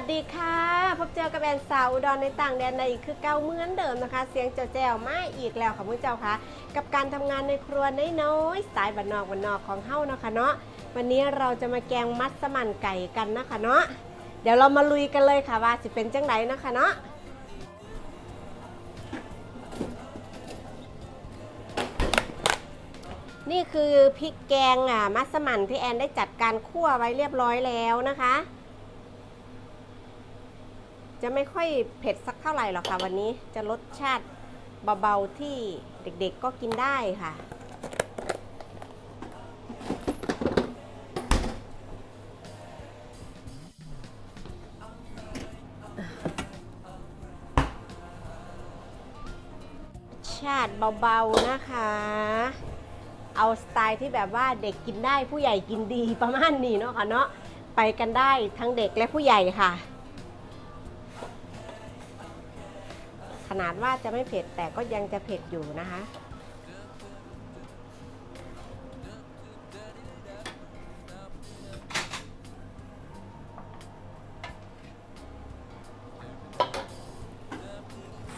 สดีค่ะพบเจอกับแอนสาวอุดรในต่างแดนในอีกคือเก่าเหมือนเดิมนะคะ เสียงเจ้าแจวมาอีกแล้วค่ะมุ้เจ้าค่ะ กับการทำงานในครัวน้อยๆสไตล์บ้านนอกบ้านนอกของเฮ้าเนาะค่ะเนาะวันนี้เราจะมาแกงมัสมั่นไก่กันนะคะเนาะเดี๋ยวเรามาลุยกันเลยค่ะว่าสิเป็นจังไหนนะคะเนาะนี่คือพริกแกงอะมัสมั่นที่แอนได้จัดการคั่วไว้เรียบร้อยแล้วนะคะ จะไม่ค่อยเผ็ดสักเท่าไหร่หรอกค่ะ วันนี้จะรสชาติเบาๆที่เด็กๆก็กินได้ค่ะ ชาติเบาๆนะคะ เอาสไตล์ที่แบบว่าเด็กกินได้ผู้ใหญ่กินดีประมาณนี้เนาะค่ะเนาะไปกันได้ทั้งเด็กและผู้ใหญ่ค่ะ ขนาดว่าจะไม่เผ็ดแต่ก็ยังจะเผ็ดอยู่นะคะ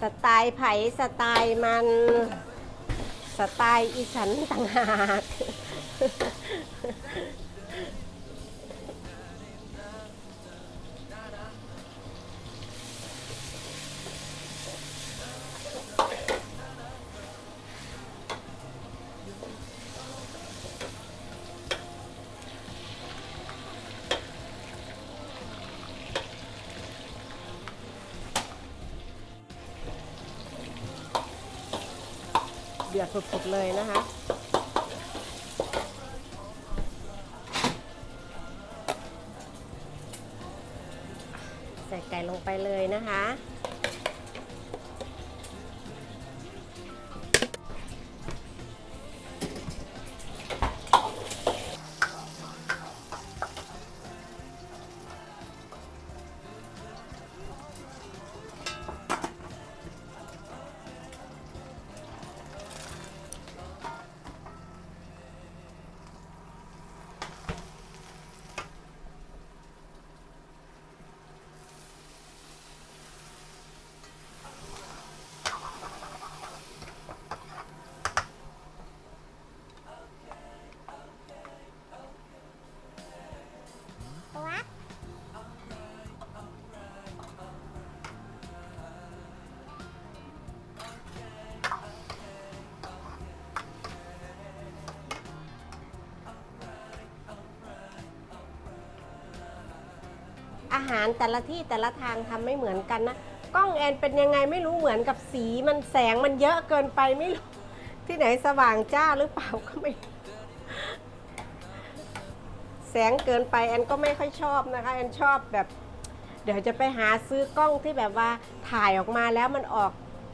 สไตล์ไผ่สไตล์มัน สไตล์อีสันต่างหาก ดือดสุดๆเลยนะคะ ใส่ไก่ลงไปเลยนะคะ หารแต่ละที่แต่ละทางทำไม่เหมือนกันนะกล้องแอนเป็นยังไงไม่รู้เหมือนกับสีมันแสงมันเยอะเกินไปไม่รู้ที่ไหนสว่างจ้าหรือเปล่าก็ไม่รู้แสงเกินไปแอนก็ไม่ค่อยชอบนะคะแอนชอบแบบ เดี๋ยวจะไปหาซื้อกล้องที่แบบว่าถ่ายออกมาแล้วมันออก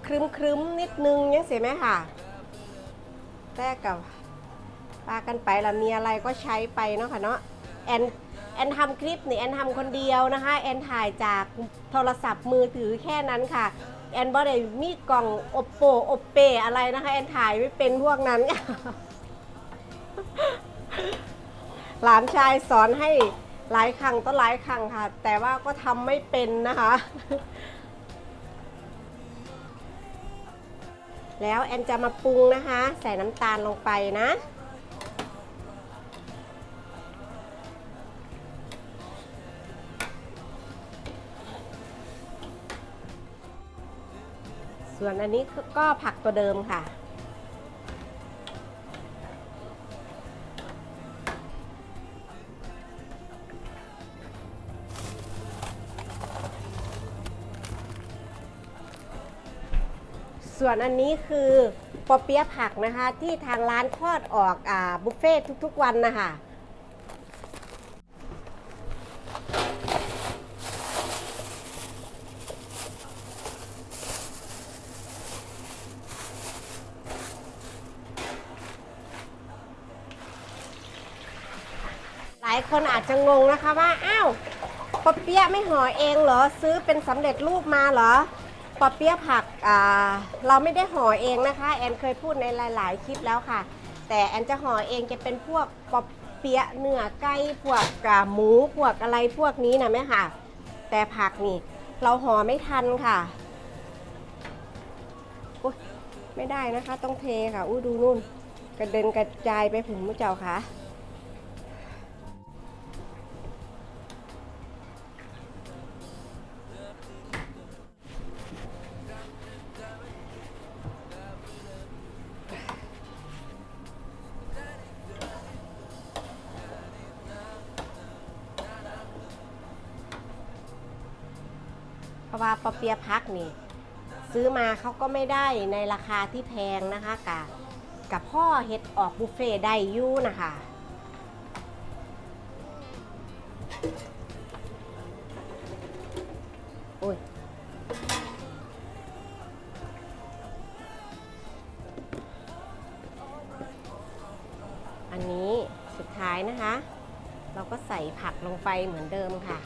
ครึ้มครึ้มๆนิดนึงยังเสียไหมค่ะ แต่กับปากันไปละมีอะไรก็ใช้ไปเนาะค่ะเนาะ แอนแอนทำคลิปนี่แอนทำคนเดียวนะคะ แอนถ่ายจากโทรศัพท์มือถือแค่นั้นค่ะ แอนบ่ได้มีกล่องโอปโปโอเปอะไรนะคะ แอนถ่ายไม่เป็นพวกนั้น หลานชายสอนให้หลายครั้งต่อหลายครั้งค่ะ แต่ว่าก็ทำไม่เป็นนะคะ แล้วแอนจะมาปรุงนะคะ ใส่น้ำตาลลงไปนะ ส่วนอันนี้ก็ผักตัวเดิมค่ะ ส่วนอันนี้คือปอเปี๊ยะผักนะคะ ที่ทางร้านทอดออกอบุฟเฟ่ทุกๆวันนะคะายคนอาจจะงงนะคะว่าอ้าวปอเปี๊ยะไม่ห่อเองเหรอซื้อเป็นสำเร็จรูปมาเหรอปอเปี๊ยะผักอ่าเราไม่ได้ห่อเองนะคะแอนเคยพูดในหลาย ๆ คลิปแล้วค่ะ แต่แอนจะห่อเองจะเป็นพวกปอเปี๊ยะเนื้อไก่พวกกาหมูพวกอะไรพวกนี้นะแม่ค่ะ แต่ผักนี่เราห่อไม่ทันค่ะไม่ได้นะคะต้องเทค่ะอู้ดูนู่นกระเด็นกระจายไปถึงมุเจ้าค่ะ ราะว่าปอเปียพักนี่ ซื้อมาเขาก็ไม่ได้ในราคาที่แพงนะคะกับกับพ่อเฮ็ดออกบุฟเฟ่ได้อยู่นะคะโอ้ยอันนี้สุดท้ายนะคะ เราก็ใส่ผักลงไปเหมือนเดิมค่ะ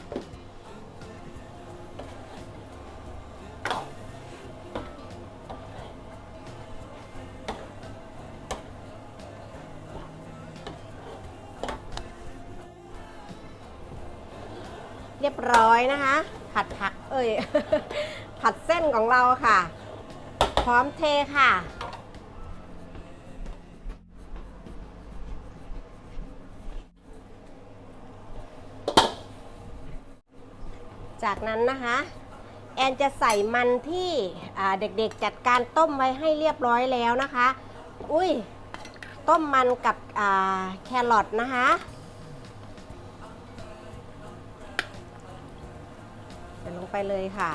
ร้อยนะคะ ผัดผักเอ้ย ผัดเส้นของเราค่ะ พร้อมเทค่ะ จากนั้นนะคะ แอนจะใส่มันที่เด็กๆจัดการต้มไว้ให้เรียบร้อยแล้วนะคะ อุ้ยต้มมันกับแครอทนะคะ ลงไปเลยค่ะ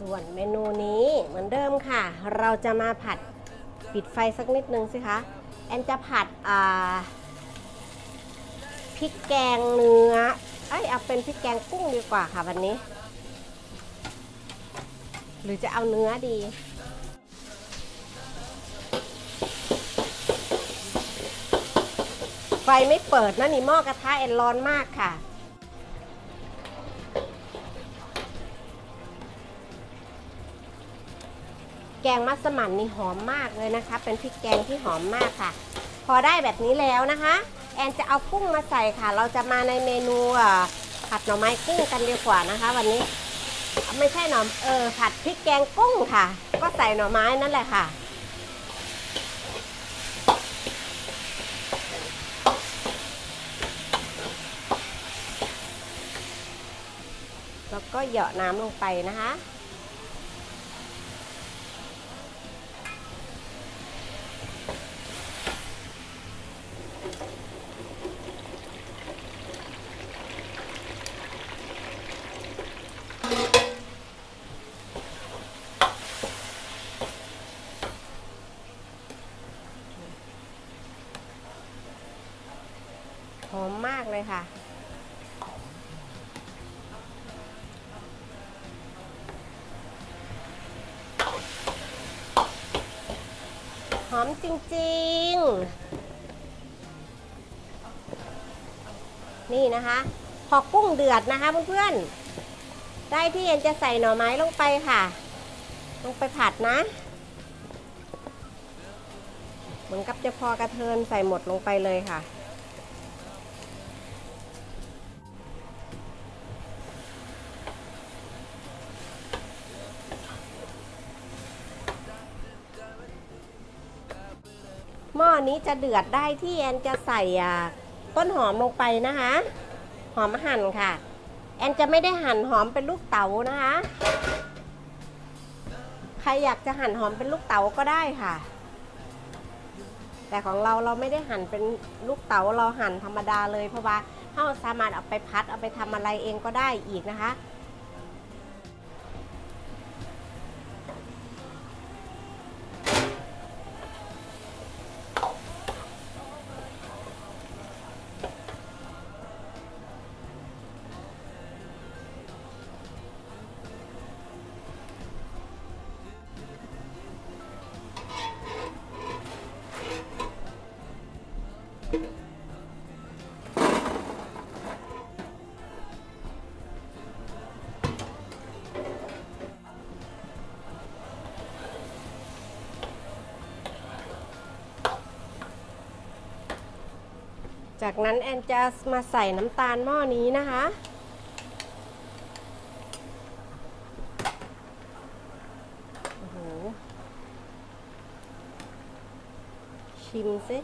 ส่วนเมนูนี้ อนเดิมค่ะ เราจะมาผัดปิดไฟสักนิดนึงสิคะ แอนจะผัดพริกแกงเนื้อ เอ้ยเอาเป็นพริกแกงกุ้งดีกว่าค่ะวันนี้ หรือจะเอาเนื้อดี ไฟไม่เปิดนะนี่หม้อกระทะแอนร้อนมากค่ะ แกงมัสมั่นนี่หอมมากเลยนะคะ เป็นพริกแกงที่หอมมากค่ะ พอได้แบบนี้แล้วนะคะ แอนจะเอากุ้งมาใส่ค่ะ เราจะมาในเมนูผัดหน่อไม้กุ้งกันดีกว่านะคะ วันนี้ไม่ใช่หน่อเออผัดพริกแกงกุ้งค่ะ ก็ใส่หน่อไม้นั่นแหละค่ะแล้วก็เหยาะน้ำลงไปนะคะ เลยค่ะ หอมจริง ๆ นี่นะคะ พอกุ้งเดือดนะคะเพื่อนๆ ได้ที่เอ็นจะใส่หน่อไม้ลงไปค่ะ ลงไปผัดนะเหมือนกับจะพอกระเทินใส่หมดลงไปเลยค่ะ หม้อนี้จะเดือดได้ที่แอนจะใส่ต้นหอมลงไปนะคะ หอมหั่นค่ะ แอนจะไม่ได้หั่นหอมเป็นลูกเต๋านะคะ ใครอยากจะหั่นหอมเป็นลูกเต๋าก็ได้ค่ะ แต่ของเราเราไม่ได้หั่นเป็นลูกเต๋าเราหั่นธรรมดาเลยเพราะว่าเราสามารถเอาไปพัดเอาไปทำอะไรเองก็ได้อีกนะคะ จากนั้นแอนจะมาใส่น้ำตาลหม้อนี้นะคะ โอ้โห ชิมสิ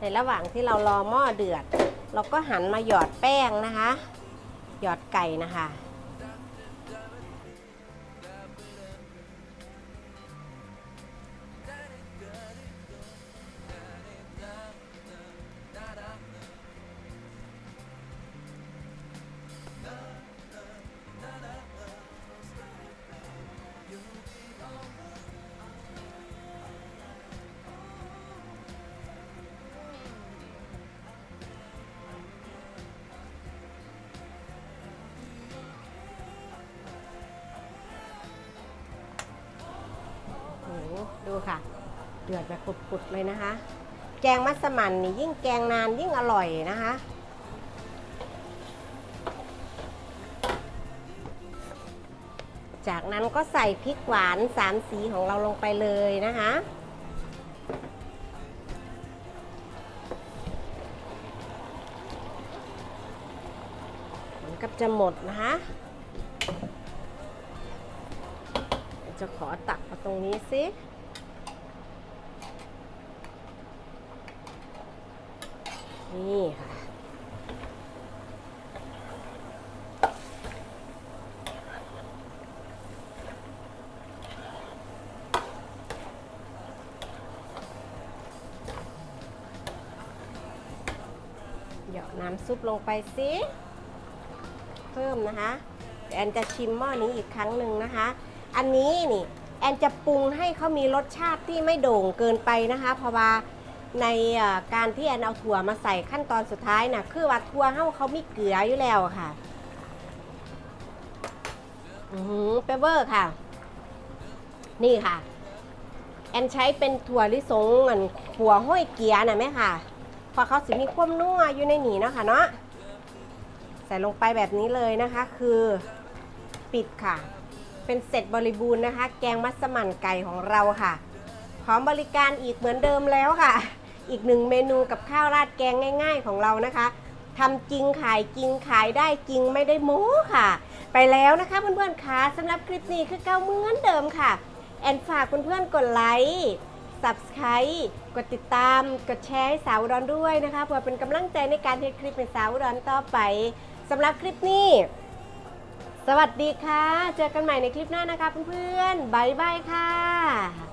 ในระหว่างที่เรารอหม้อเดือด เราก็หันมาหยอดแป้งนะคะ หยอดไก่นะคะ ดูค่ะ เดือดแบบปุดๆเลยนะคะ แกงมัสมั่นนี่ยิ่งแกงนานยิ่งอร่อยนะคะ จากนั้นก็ใส่พริกหวานสามสีของเราลงไปเลยนะคะเหมือนกับจะหมดนะคะจะขอตักมาตรงนี้สิ นี่ค่ะเหยาะน้ำซุปลงไปสิเพิ่มนะคะแอนจะชิมหม้อนี้อีกครั้งหนึ่งนะคะ อันนี้นี่แอนจะปรุงให้เขามีรสชาติที่ไม่โด่งเกินไปนะคะ เพราะว่า ในการที่แอนเอาถั่วมาใส่ขั้นตอนสุดท้ายนะคือว่าถั่วเฮาเขามีเกลืออยู่แล้วค่ะอือหือเปเวอร์ค่ะ นี่ค่ะ แอนใช้เป็นถั่วลิสงเหมือนขัวห้อยเกียร์นะแม่ค่ะเพราะเขาสิมีความนัวอยู่ในหนีเนาะค่ะเนาะใส่ลงไปแบบนี้เลยนะคะ คือปิดค่ะ เป็นเสร็จบริบูรณ์นะคะ แกงมัสมั่นไก่ของเราค่ะ พร้อมบริการอีกเหมือนเดิมแล้วค่ะ อีกหนึ่งเมนูกับข้าวราดแกงง่าย ๆ ของเรานะคะทำจริงขายจริงขายได้จริงไม่ได้โม้ค่ะ ไปแล้วนะคะเพื่อนๆคะสำหรับคลิปนี้คือเก้าเหมือนเดิมค่ะ แอนฝากเพื่อนๆกดไลค์ subscribe กดติดตาม กดแชร์ให้สาวดอนด้วยนะคะเพื่อเป็นกำลังใจในการเทคคลิปเป็นสาวดอนต่อไปสำหรับคลิปนี้ สวัสดีค่ะ เจอกันใหม่ในคลิปหน้านะคะเพื่อนๆบายบายค่ะ